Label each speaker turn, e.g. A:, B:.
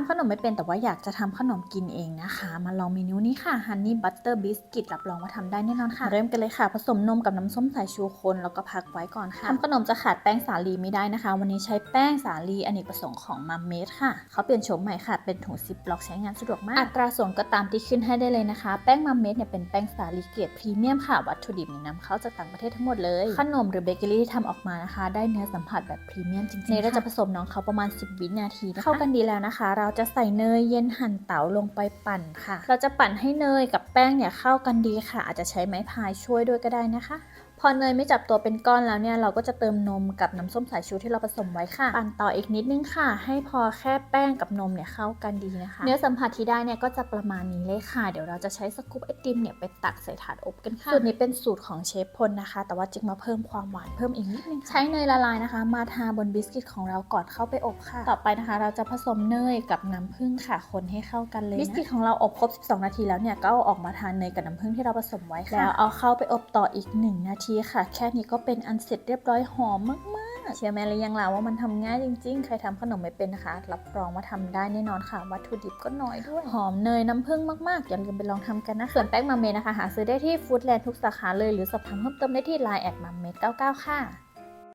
A: ำขนมไม่เป็นแต่ว่าอยากจะทำขนมกินเองนะคะ มาลองเมนูนี้ค่ะ Honey Butter Biscuit รับรองว่าทำได้แน่นอนค่ะ เริ่มกันเลยค่ะ ผสมนมกับน้ำส้มสายชูคนแล้วก็พักไว้ก่อนค่ะทำขนมจะขาดแป้งสาลีไม่ได้นะคะ วันนี้ใช้แป้งสาลีอเนกประสงค์ของมัมเมดค่ะ เขาเปลี่ยนโฉมใหม่ค่ะ เป็นถุงซิปล็อกใช้งานสะดวกมาก อัตราส่วนก็ตามที่ขึ้นให้ได้เลยนะคะ แป้งมัมเมดเนี่ยเป็นแป้งสาลีเกรดพรีเมียมค่ะ วัตถุดิบเนี่ยนำเข้าจากต่างประเทศทั้งหมดเลย ขนมหรือเบเกอรี่ที่ทำออกมานะคะ ได้เนื้อสัมผัสแบบพรีเมียมจริงๆเราจะผสมน้องเขาประมาณ 10 วินาทีนะคะเข้ากันดีแล้วนะคะเราราจะใส่เนยเย็นหั่นเต๋าลงไปปั่นค่ะ เราจะปั่นให้เนยกับแป้งเนี่ยเข้ากันดีค่ะ อาจจะใช้ไม้พายช่วยด้วยก็ได้นะคะพอเนยไม่จับตัวเป็นก้อนแล้วเนี่ยเราก็จะเติมนมกับน้ำส้มสายชูที่เราผสมไว้ค่ะปั่นต่ออีกนิดนึงค่ะ ให้พอแค่แป้งกับนมเนี่ยเข้ากันดีนะคะ เนื้อสัมผัสที่ได้เนี่ยก็จะประมาณนี้เลยค่ะ เดี๋ยวเราจะใช้สกู๊ปไอติมเนี่ยไปตักใส่ถาดอบกันค่ะสูตรนี้เป็นสูตรของเชฟพลนะคะ แต่ว่าจิ๊กมาเพิ่มความหวานเพิ่มอีกนิดนึงค่ะใช้เนยละลายนะคะ มาทาบนบิสกิตของเราก่อนเข้าไปอบค่ะ ต่อไปนะคะ เราจะผสมเนยกับน้ำผึ้งค่ะ คนให้เข้ากันเลยนะบิสกิตของเราอบครบ 12 นาทีแล้วเนี่ยก็เอาออกมาทานเนยกับน้ำผึ้งที่เราผสมไว้ค่ะแล้วเอาเข้าไปอบต่ออีก 1 นาทีค่ะ แค่นี้ก็เป็นอันเสร็จเรียบร้อยหอมมาก ๆ เชื่อไหมหรือยังล่ะว่ามันทำง่ายจริง ๆ ใครทำขนมไม่เป็นนะคะ รับรองว่าทำได้แน่นอนค่ะ วัตถุดิบก็น้อยด้วย หอมเนยน้ำผึ้งมาก ๆ อย่าลืมไปลองทำกันนะ ส่วนแป้งมาเมนะคะ หาซื้อได้ที่ฟู้ดแลนด์ทุกสาขาเลย หรือสอบถามเพิ่มเติมได้ที่ไลน์แอดมาเมด99ค่ะ